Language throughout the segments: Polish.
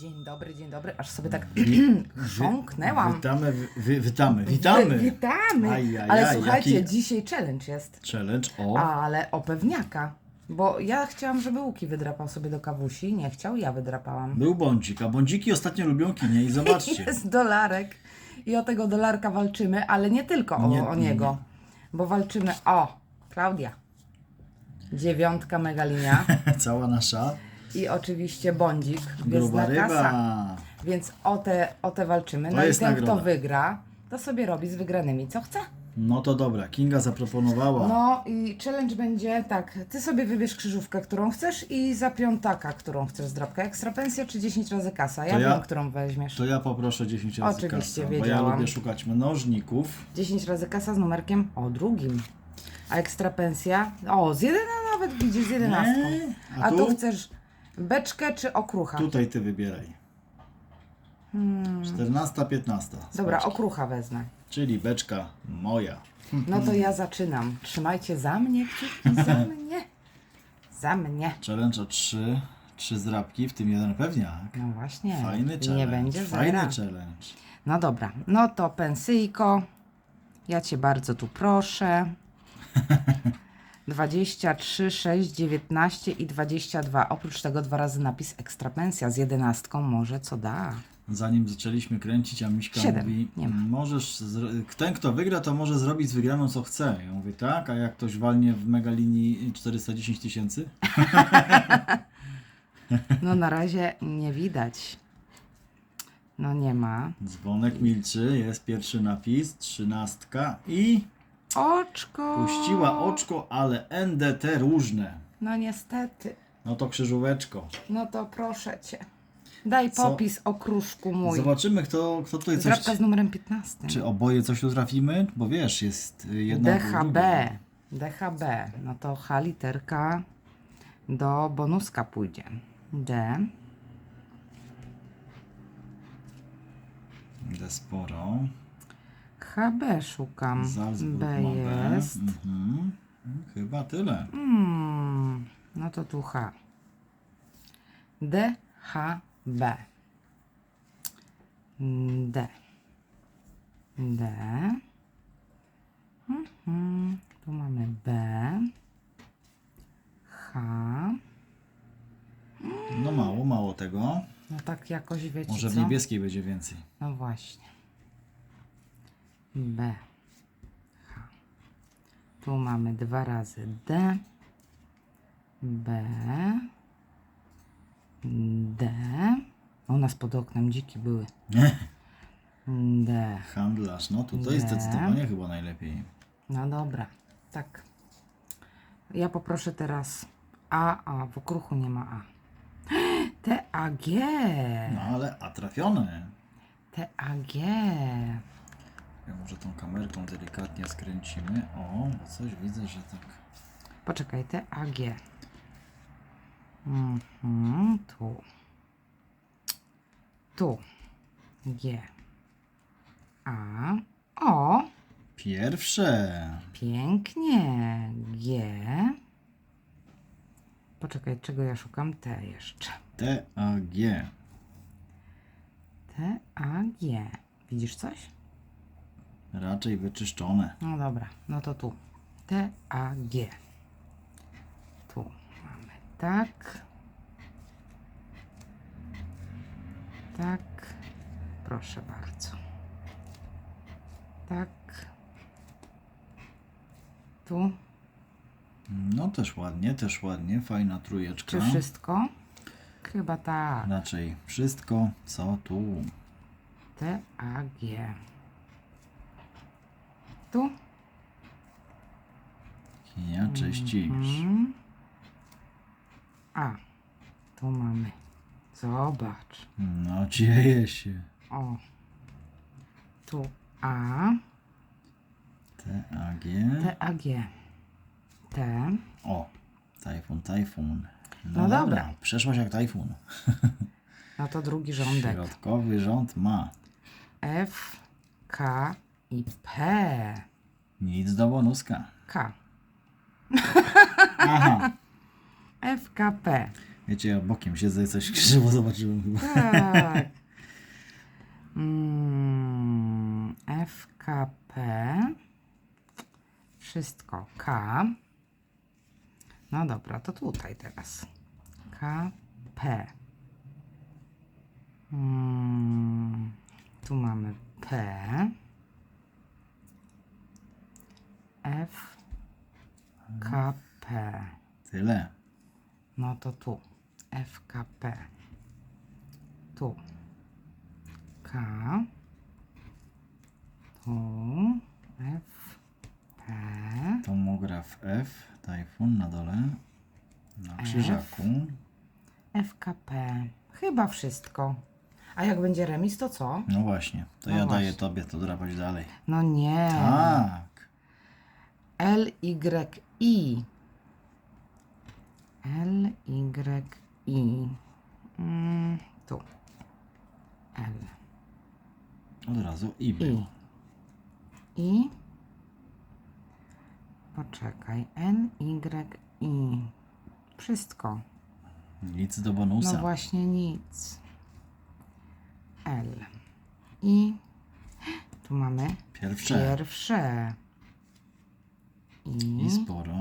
Dzień dobry, dzień dobry. Aż sobie tak chrząknęłam. Witamy, wi- witamy, witamy. Wy- witamy. Ajajaj, Ale słuchajcie, jaki- dzisiaj challenge jest. Challenge o. Ale o pewniaka. Bo ja chciałam, żeby Łuki wydrapał sobie do kawusi. Nie chciał, ja wydrapałam. Był bądzik, a bądziki ostatnio lubią kinie i zobaczcie. Jest dolarek. I o tego dolarka walczymy, ale nie tylko o, Nie, o nie, niego. Bo walczymy o Klaudia. Dziewiątka megalinia. Cała nasza I oczywiście bądzik. gruba Gwiezdna kasa. ryba. Więc o te, o te walczymy. To No i jest ten, kto nagroda. wygra, to sobie robi z wygranymi co chce. No to dobra, Kinga zaproponowała. No i challenge będzie tak. Ty sobie wybierz krzyżówkę, którą chcesz i za piątaka, którą chcesz zdrabkę. Ekstra pensja czy 10 razy kasa? Ja To wiem, ja- którą weźmiesz. To ja poproszę 10 razy Oczywiście, kasę, bo ja wiedziałam. lubię szukać mnożników. 10 razy kasa z numerkiem o drugim. A ekstra pensja? O, z jeden, no nawet widzisz, z jedenastką. Nie, a A tu? chcesz beczkę czy okrucha? Tutaj ty wybieraj. 14, 15. Hmm. Dobra, Spaczki. okrucha wezmę. Czyli beczka moja. No to ja zaczynam. Trzymajcie za mnie kciuki, za mnie. Za mnie. Challenge o 3, 3 zdrabki, w tym jeden pewniak. No właśnie. Fajny challenge. Nie będzie Fajny zera. challenge. No dobra, no to pensyjko. Ja cię bardzo tu proszę. 23, 6, 19 i 22. Oprócz tego dwa razy napis ekstra pensja z jedenastką może co da. Zanim zaczęliśmy kręcić, a Miśka Siedem, mówi, nie ma. możesz, zro- ten kto wygra, to może zrobić z wygraną co chce. Ja mówię, tak, a jak ktoś walnie w megalinii 410 tysięcy? No na razie nie widać. No nie ma. Dzwonek milczy, jest pierwszy napis, trzynastka i Oczko. puściła oczko, ale NDT różne. No niestety. No to krzyżóweczko. No to proszę cię. Daj Co? popis o kruszku mój. Zobaczymy, kto, kto tutaj coś... Zdrabka z numerem 15. Czy oboje coś tu trafimy? Bo wiesz, jest y, jedna... DHB. DHB. No to H literka do bonuska pójdzie. D. D sporo. HB szukam. Salzburg B jest. Mhm. Chyba tyle. Hmm, no to tu H. D, H, B. D. D. Mhm. Tu mamy B. H. No mało, mało tego. No tak jakoś wiecie Może w co? niebieskiej będzie więcej. No właśnie. B. H. Tu mamy dwa razy D. B. D. U nas pod oknem dziki były. D. Handlarz, no tutaj Nie. zdecydowanie chyba najlepiej. No dobra. Tak. Ja poproszę teraz A, a w okruchu nie ma A. T, A, G. No ale a trafione. T, A, G. Ja może tą kamerką delikatnie skręcimy. O, bo coś widzę, że tak. Poczekaj, T, A, G. Mhm, tu. Tu. G. A. O, Pierwsze. pięknie. G. Poczekaj, czego ja szukam? T jeszcze. T, A, G. T, A, G. Widzisz coś? Raczej wyczyszczone. No dobra, no to tu. T, A, G. Tu mamy tak. Tak. Proszę bardzo. Tak. Tu. No też ładnie, też ładnie. Fajna trójeczka. Czy wszystko? Chyba tak. Raczej wszystko, co tu. T, A, G. Tu. Ja czyścisz. Mhm. A. Tu mamy. Zobacz. No dzieje się. O. Tu A, T, A, G. T, A, G. T. O, tajfun, tajfun. No dobra. Przeszłaś jak tajfun. No to drugi rządek. Środkowy rząd ma. F, K i P. Nic do bonuska. K. Aha. F, K, P. Wiecie, ja bokiem siedzę i coś krzywo zobaczyłem chyba. Tak. Mm, FKP. Wszystko K. No dobra, to tutaj teraz. KP. Mm, tu mamy P. F. KP. Tyle. No to tu. FKP. Tu. K. Tu. F. P. Tomograf F, tajfun na dole. Na krzyżaku. FKP. Chyba wszystko. A jak będzie remis, to co? No właśnie, to No ja daję właśnie. tobie to drapać dalej. No nie. Tak. L, Y, I. L, Y, I. Mm, tu. L. Od razu i był. I. I. Poczekaj. N, Y, I. Wszystko. Nic do No bonusa. właśnie nic. L. I. Tu mamy Pierwsze. pierwsze. I. I sporo.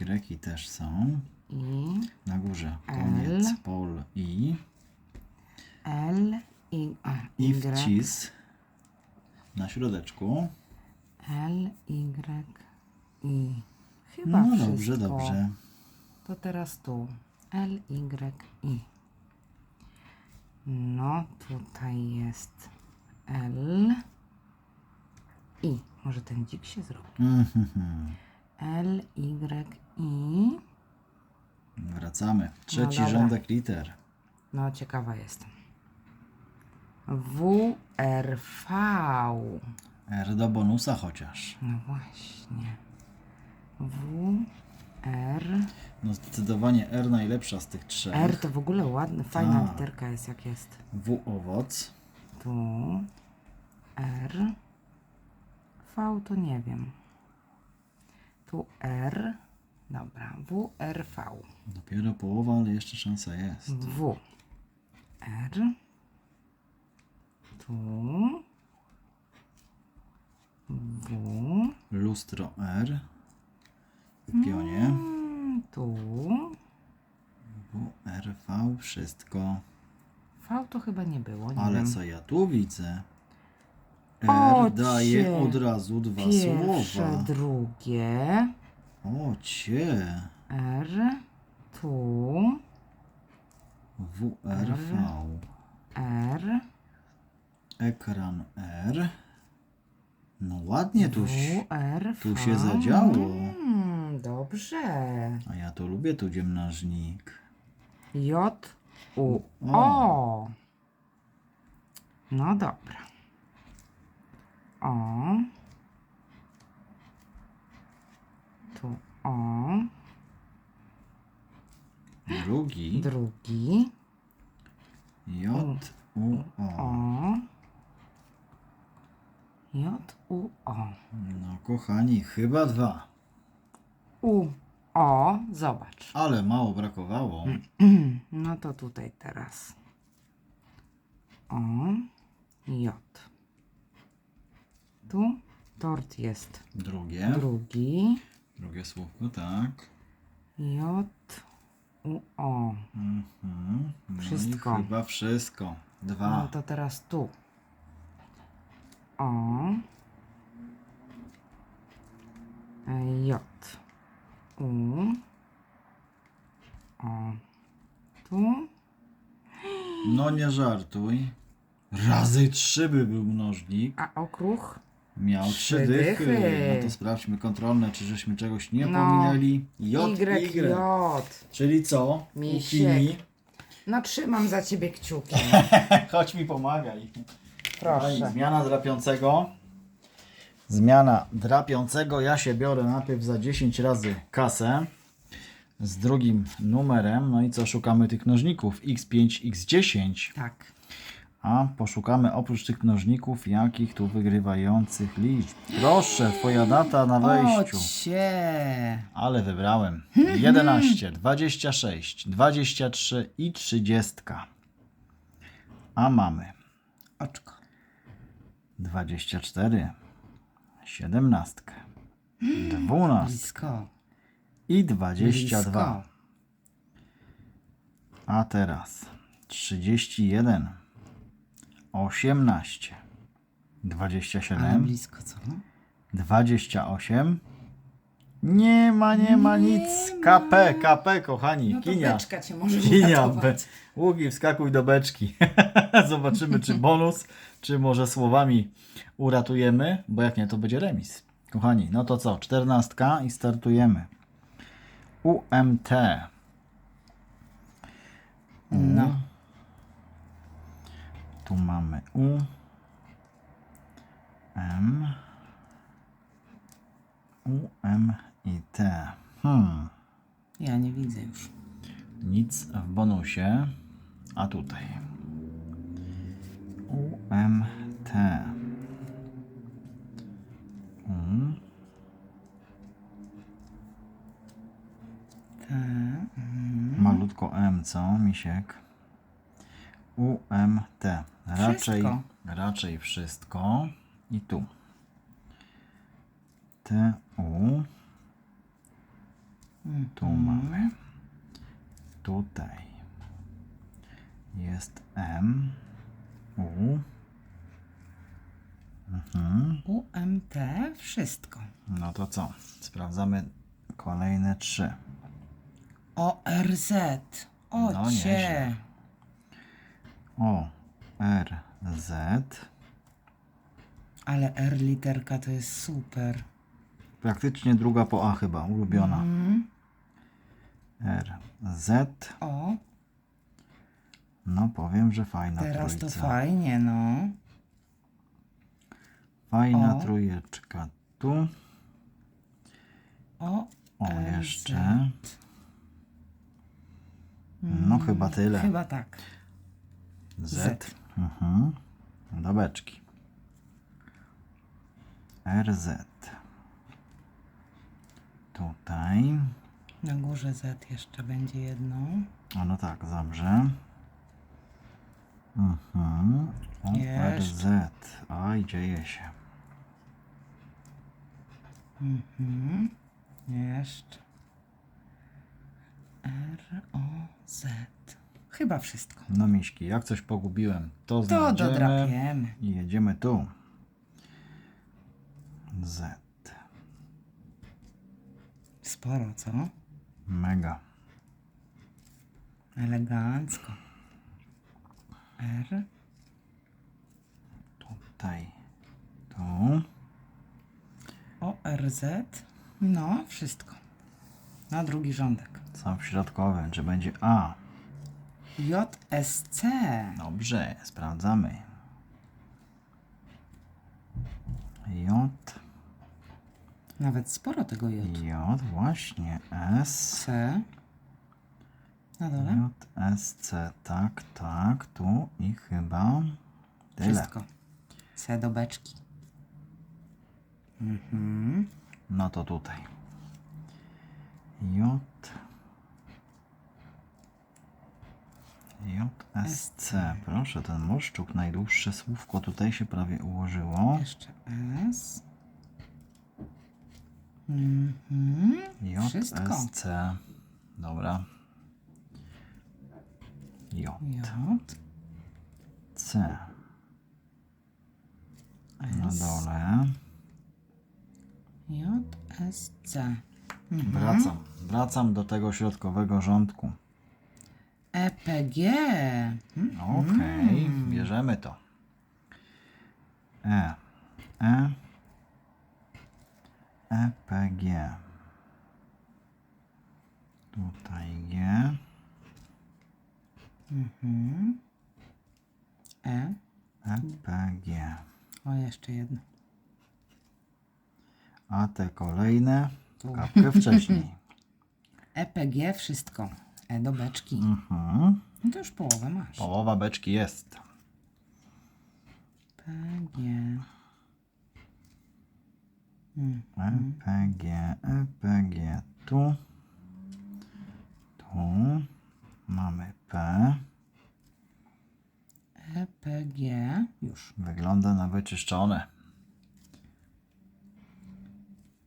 Y też są. I. Na górze. L. Koniec. Pol i. L. I. A, I Y. wcis. Na środeczku. L, Y, I. Chyba No wszystko. dobrze, dobrze. To teraz tu. L, Y, I. No, tutaj jest L. I. Może ten dzik się zrobi. Mhm. L, Y, I. Wracamy. Trzeci dobra. rządek liter. No, ciekawa jestem. W, R, V. R do bonusa chociaż. No właśnie. W, R. No zdecydowanie R najlepsza z tych trzech. R to w ogóle ładna, fajna Tak. literka jest jak jest. W owoc. Tu. R. V to nie wiem. Tu R. Dobra. W, R, V. Dopiero połowa, ale jeszcze szansa jest. W. R. Tu. W. Lustro R. W pionie. Mm, Tu. W, R, V, wszystko. V to chyba nie było. Nie Ale wiem. co ja tu widzę? R daje od razu dwa Pierwsze, słowa. drugie. O cię. R. Tu. W, R, V. R. Ekran R. No ładnie tu, się- R, tu V. się zadziało. Mm, dobrze. A ja to lubię tu dziemnażnik. J, U. O. No dobra. O. Tu O. Drugi. Drugi. J, U, O. J, U, O. No kochani, chyba dwa. U, O. Zobacz. Ale mało brakowało. No to tutaj teraz. O. J. Tu tort jest Drugie. drugi. Drugie słówko, tak. J, U, O. Mhm. No Wszystko. I chyba wszystko. Dwa. No to teraz tu. O. J. U. O. Tu. No nie żartuj. Razy trzy by był mnożnik. A okruch? Miał Trzy trzy dychy. dychy. No to sprawdźmy kontrolne, czy żeśmy czegoś nie No. pominęli. J, Y, Y. J. Czyli co? Misiek. No trzymam za ciebie kciuki. Chodź mi pomagaj. Proszę. Zmiana drapiącego. Zmiana drapiącego. Ja się biorę najpierw za 10 razy kasę z drugim numerem. No i co, szukamy tych mnożników x5, x10. Tak. A poszukamy oprócz tych mnożników, jakich tu wygrywających liczb. Proszę, twoja data na wejściu. Ocie. Ale wybrałem 11, 26, 23 i 30. A mamy Oczko. 24, 17, 12 Blisko. i 22. Blisko. A teraz 31, 18, Ale 27, blisko, co? 28. Nie ma, nie ma nic. KP, KP, kochani. No to Kinia. beczka cię może Kinia. Be, Ługi, wskakuj do beczki. Zobaczymy, czy bonus, czy może słowami uratujemy, bo jak nie, to będzie remis. Kochani, no to co? Czternastka i startujemy. UMT. No. Tu mamy U, M, U, M i T. Hmm, Ja nie widzę już. nic w bonusie. A tutaj. U, M, T. U, Tak. malutko M, co, misiek? U, M, T. Raczej, Wszystko. raczej wszystko. I tu. T, U. Tu mamy. Tutaj jest M. U. Mhm. UMT, wszystko. No to co? Sprawdzamy kolejne trzy. ORZ. Ocie. No, nieźle. O, R, Z. Ale R literka to jest super. Praktycznie druga po A chyba, ulubiona. Mm. R, Z. O, No powiem, że fajna teraz to trójca. fajnie, no. Fajna O. trójeczka. Tu. O, O, jeszcze. No chyba tyle. Chyba tak. Z. Mhm. Do beczki. RZ. Tutaj. Na górze Z jeszcze będzie jedno. A no tak, dobrze. Mhm. O. RZ. Aj, dzieje się. Mhm. Jeszcze. R, O, Z. Chyba wszystko. No miśki, jak coś pogubiłem, to To dodrapiemy. I jedziemy tu. Z. Sporo, co? Mega. Elegancko. R. Tutaj. Tu. ORZ. No, wszystko. Na drugi rządek. Co w środkowym? Czy będzie A? JSC. Dobrze, sprawdzamy. J, Nawet sporo tego J. J, właśnie, S, C. Na dole? J, S, C, tak, tak, tu i chyba tyle. Wszystko. C do beczki. Mhm. No to tutaj. J, J, S, C. Proszę, ten moszczuk, najdłuższe słówko tutaj się prawie ułożyło. Jeszcze S. Mhm. S, C. Dobra. J, J. C. Na dole. J, S, C. Mhm. Wracam. Wracam do tego środkowego rządku. EPG. Hmm? Okej, bierzemy to. E. E. E, P, G. Tutaj G. Mhm. E. E, P, G. O, jeszcze jedno. A te kolejne kapkę wcześniej. EPG wszystko. E do beczki. Mhm. No to już połowę masz. Połowa beczki jest. G. Mm. EPG, EPG. Tu. Tu. Mamy P. EPG. Już. Wygląda na wyczyszczone.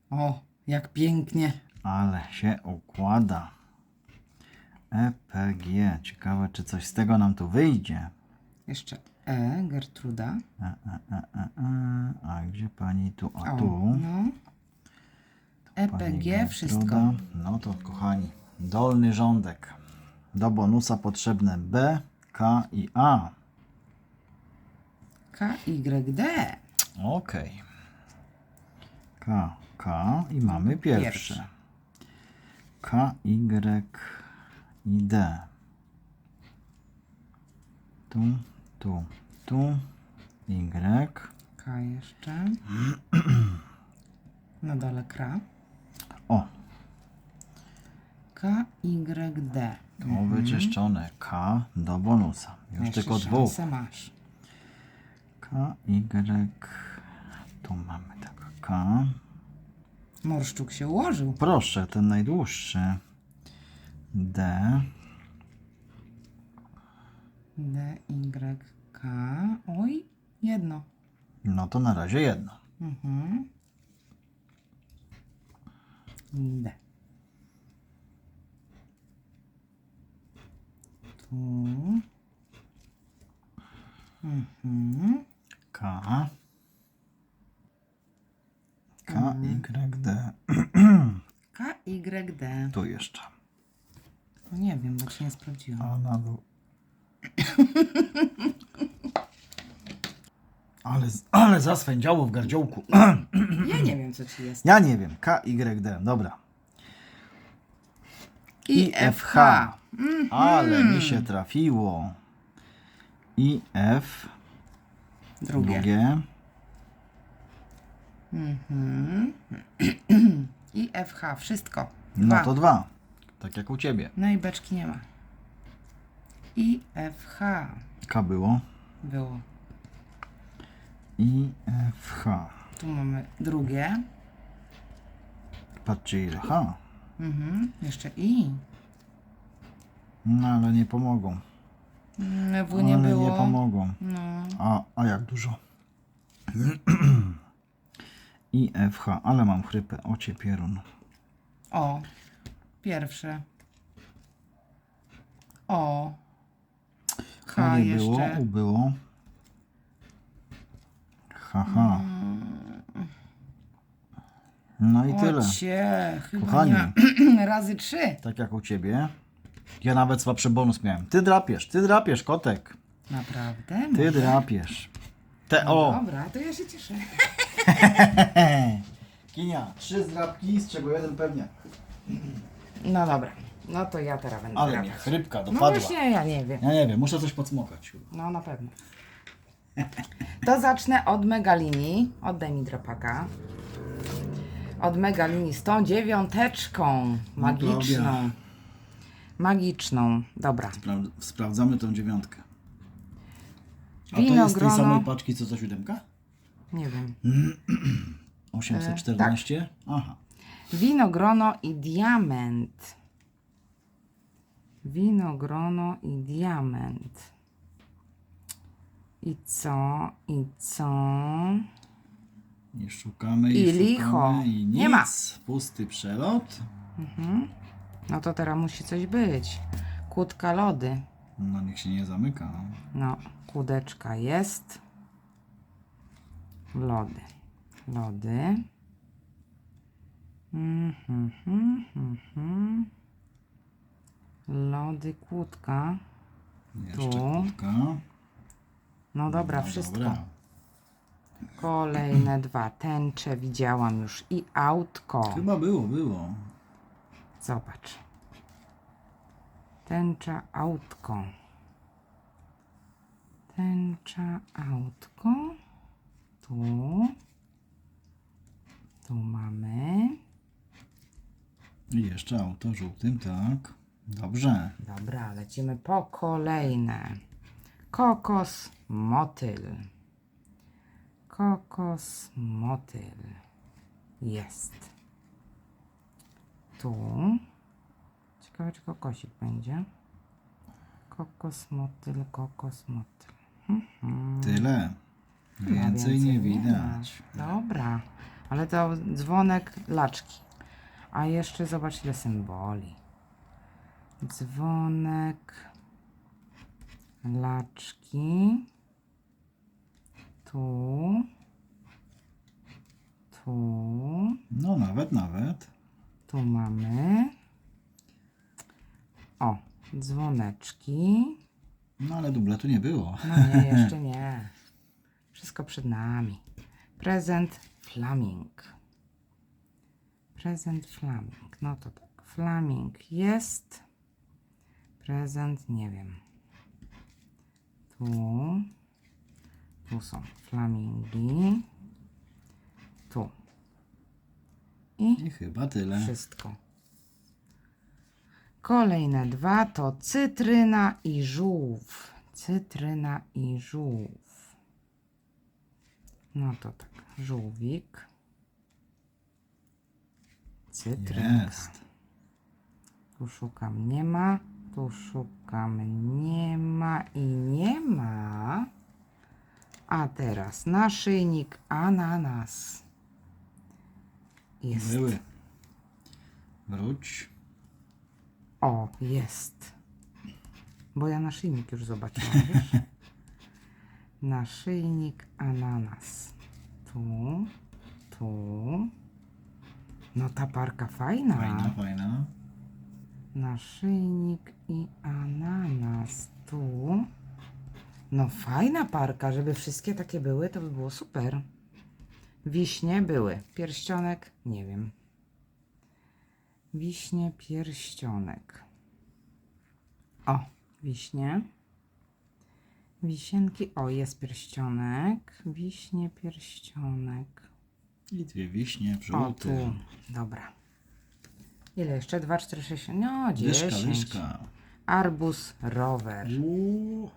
O, jak pięknie. Ale się układa. EPG. Ciekawe, czy coś z tego nam tu wyjdzie. Jeszcze E, Gertruda. E, e, e, e, e. A gdzie pani tu? A O, tu. no. Pani EPG, Gertruda. wszystko. No to kochani, dolny rządek. Do bonusa potrzebne B, K i A. K, Y, D. Okej. K, K i mamy pierwsze. Pierwsze. K, Y i D. Tu, tu, tu. Y. K jeszcze. Na dole kra. O, K, Y, D. to wyczyszczone. K do bonusa. Już Jeszcze tylko dwóch. masz. K, Y. Tu mamy tak. K. Morszczuk się ułożył. Proszę, ten najdłuższy. D. D, Y, K. Oj, jedno. No to na razie jedno. Mhm. D. Tu. Mhm. K. K, Y, D. K, Y, D. Tu jeszcze. No nie wiem, bo ci nie sprawdziłam. A na dół. Ale, ale zaswędziało w gardziołku. Ja nie wiem, co ci jest. Ja nie wiem. K, Y, D. Dobra. I, F, H. Ale mi się trafiło. I, F. Drugie. Drugie. Mhm. I, F, H. Wszystko. No Dwa. to dwa. Tak jak u ciebie. No i beczki nie ma. I, F, H. K było. Było. I, F, H. Tu mamy drugie. Patrzcie ile H. Mhm. Jeszcze I. No ale nie pomogą. W nie ale było. nie pomogą. No. A, a jak dużo? I, F, H. Ale mam chrypę. Ocie pierun. O. Pierwsze. O. H H nie było. jeszcze. U było. H, H. No i tyle. Ocie, chyba Kochani. nie. Razy trzy. Tak jak u ciebie. Ja nawet słabszy bonus miałem. Ty drapiesz, ty drapiesz, kotek. Naprawdę? Ty drapiesz. Te, No o! Dobra, to ja się cieszę. Kinia, trzy zdrapki, z czego jeden pewnie. No dobra. No to ja teraz będę Ale mnie chrypka No dopadła. właśnie, ja nie wiem. Ja nie wiem, muszę coś podsmokać. No na pewno. To zacznę od megalinii. Oddaj mi drapaka. Od megalinii z tą dziewiąteczką. Magiczną. Klaudia. Magiczną. Dobra. Spra- sprawdzamy tą dziewiątkę. A to jest z tej samej paczki co ta siódemka? Nie wiem. 814? Aha. Winogrono i diament. Winogrono i diament. I co? I co? I szukamy, i, I szukamy, licho. i nic. Nie ma. Pusty przelot. No to teraz musi coś być. Kłódka lody. No niech się nie zamyka. No. No, kłódeczka jest. Lody. Lody. Mhm, mhm, mhm. Lody, kłódka. Jeszcze Tu. krótka. No dobra, No wszystko. Dobra. Kolejne dwa. Tęcze widziałam już. I autko. Chyba było, było. Zobacz. Tęcza, autko. Tęcza, autko. Tu. Tu mamy. I jeszcze auto żółtym, tak. Dobrze. Dobra, lecimy po kolejne. Kokos, motyl. kokos, motyl. Jest. Tu. Ciekawe, czy kokosik będzie. Kokos, motyl, kokos, motyl. Mhm. Tyle. Chyba Więcej nie widać. Dobra, ale to dzwonek laczki. A jeszcze zobacz ile symboli. Dzwonek laczki. Tu. Tu. No nawet, nawet. Tu mamy. O, dzwoneczki. No ale dubletu nie było. No nie, jeszcze nie. Wszystko przed nami. Prezent Flaming. Prezent Flaming. No to tak. Flaming jest. Prezent nie wiem. Tu. Tu są flamingi. Tu. I I chyba tyle. wszystko. Kolejne dwa to cytryna i żółw. Cytryna i żółw. No to tak, żółwik. Cytrynka. Jest. Tu szukam, nie ma. Tu szukam, nie ma i nie ma. A teraz naszyjnik ananas. Jest. Były. Wróć. O, jest. Bo ja naszyjnik już zobaczyłam, wiesz? Naszyjnik ananas. Tu, tu. No ta parka fajna. Fajna, fajna. Naszyjnik i ananas. Tu. No fajna parka, żeby wszystkie takie były, to by było super. Wiśnie były. Pierścionek, nie wiem. Wiśnie, pierścionek. O, wiśnie. Wisienki, o jest pierścionek. Wiśnie, pierścionek. I dwie wiśnie, O, tu, dobra. Ile jeszcze? 2, 4, 6, no 10. Lyżka, lyżka. Arbus rower. Uuu,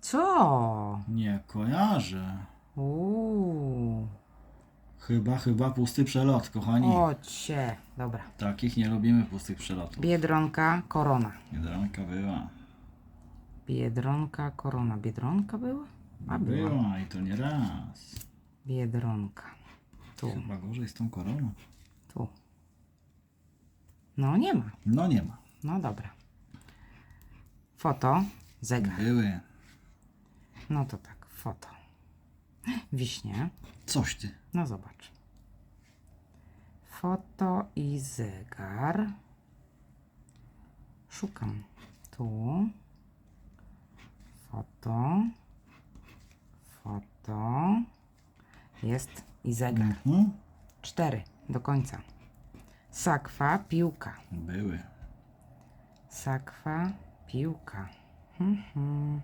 Co? nie kojarzę. Uuu. Chyba, chyba pusty przelot, kochani. Ocie. Dobra. Takich nie lubimy pustych przelotów. Biedronka, korona. Biedronka była. Biedronka, korona. Biedronka była? A była. Była i to nie raz. Biedronka. Tu, Chyba gorzej z tą koroną. tu. No nie ma. No nie ma. No dobra. Foto, zegar. Były. No to tak, foto. Wiśnie. Coś ty. No zobacz. Foto i zegar. Szukam. Tu. Foto. Foto. Jest i zegar. Mhm. Cztery do końca. Sakwa, piłka. Były. Sakwa, piłka. Mhm.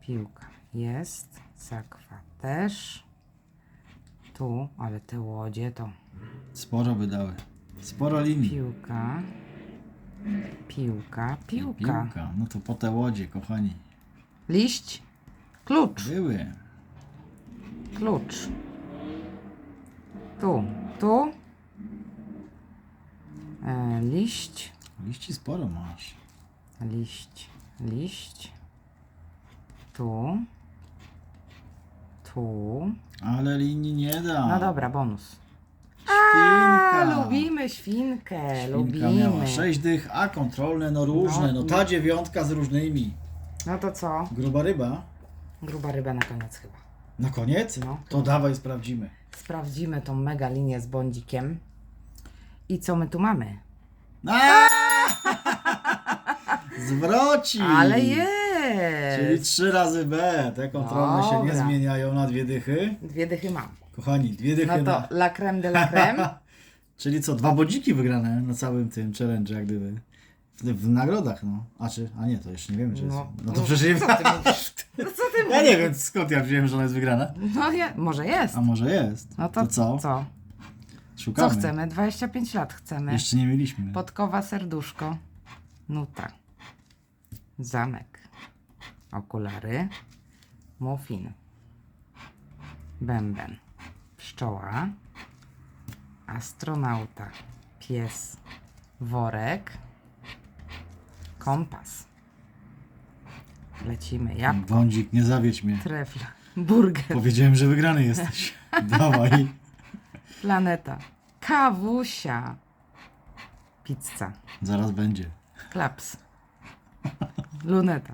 Piłka jest. Sakwa też. Tu, ale te łodzie to Sporo wydały. Sporo linii. piłka. Piłka, piłka. Piłka. No to po te łodzie, kochani. Liść, klucz, Były. Klucz. Tu, tu. E, liść, Liści sporo masz. liść, liść. Tu. Tu. Ale linii nie da. No dobra, bonus. Świnka. A, lubimy świnkę, Świnka lubimy. miała sześć dych, a kontrolne no różne. No. No ta dziewiątka z różnymi. No to co? Gruba ryba. Gruba ryba na koniec chyba. Na koniec? No. To dawaj sprawdzimy. Sprawdzimy tą mega linię z bądzikiem. I co my tu mamy? Zwroci! Ale Czyli jest! trzy razy B. Te kontrolne się nie Dobra. zmieniają na dwie dychy. Dwie dychy mam. Kochani, dwie dychy No to na... la creme de la creme. Czyli co, dwa bodziki wygrane na całym tym challenge, jak gdyby. W, w nagrodach, no. A czy, a nie, to jeszcze nie wiemy, czy jest. No, No to no, przecież nie co ty mówisz? No co ty Ja mówisz? nie wiem, skąd ja wziąłem, że ona jest wygrana. No je, może jest. A może jest. No to, to co? co? Co Szukamy. chcemy? 25 lat chcemy. Jeszcze nie mieliśmy. Podkowa, serduszko. Nuta. Zamek. Okulary. Muffin. bęben, pszczoła, astronauta, pies, worek, kompas. Lecimy. Ja Bądzik, nie zawiedź mnie. trefl. Burger, Powiedziałem, że wygrany jesteś. Dawaj. planeta, kawusia, pizza, Zaraz będzie. klaps, luneta,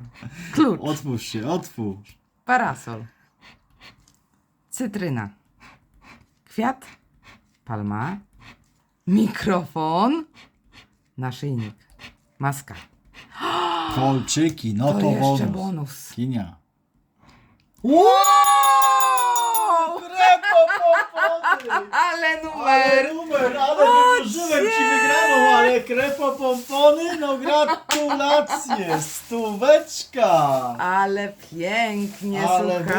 klucz. Otwórz się, otwórz. Parasol. Cytryna. Kwiat. Palma. Mikrofon. Naszyjnik. Maska. Kolczyki, no To, to, jeszcze bonus. bonus. Kinia. Wow! Krepo pompony! Ale Ale numer! numer, ale wydłużyłem ci wygraną, ale krepo pompony, no gratulacje, stóweczka! Ale pięknie, Ale wybór,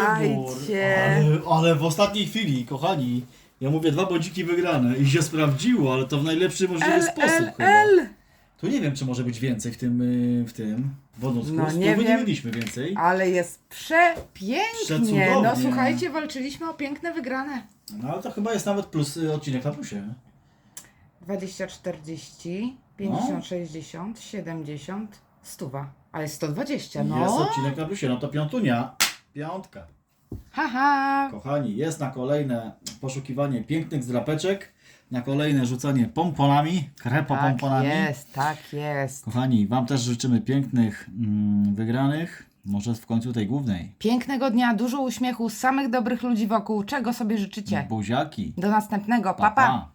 słuchajcie. ale, ale w ostatniej chwili, kochani, ja mówię dwa bądziki wygrane i się sprawdziło, ale to w najlepszy możliwy L, sposób L, chyba. L. Tu nie wiem, czy może być więcej w tym, y, w tym bonusku. No, nie nie wiem. mieliśmy więcej. Ale jest przepięknie. Przecudownie. No słuchajcie, walczyliśmy o piękne wygrane. No ale to chyba jest nawet plus y, odcinek na plusie. 20, 40, 50, 60, 70, stuwa. A jest 120, no. Jest odcinek na plusie, no to piątunia. Piątka. Haha. Kochani, jest na kolejne poszukiwanie pięknych zdrapeczek, na kolejne rzucanie pomponami, krepo Tak pomponami. jest, tak jest. Kochani, Wam też życzymy pięknych mm, wygranych, może w końcu tej głównej. Pięknego dnia, dużo uśmiechu, samych dobrych ludzi wokół. Czego sobie życzycie? Buziaki. Do następnego. Pa, pa. pa.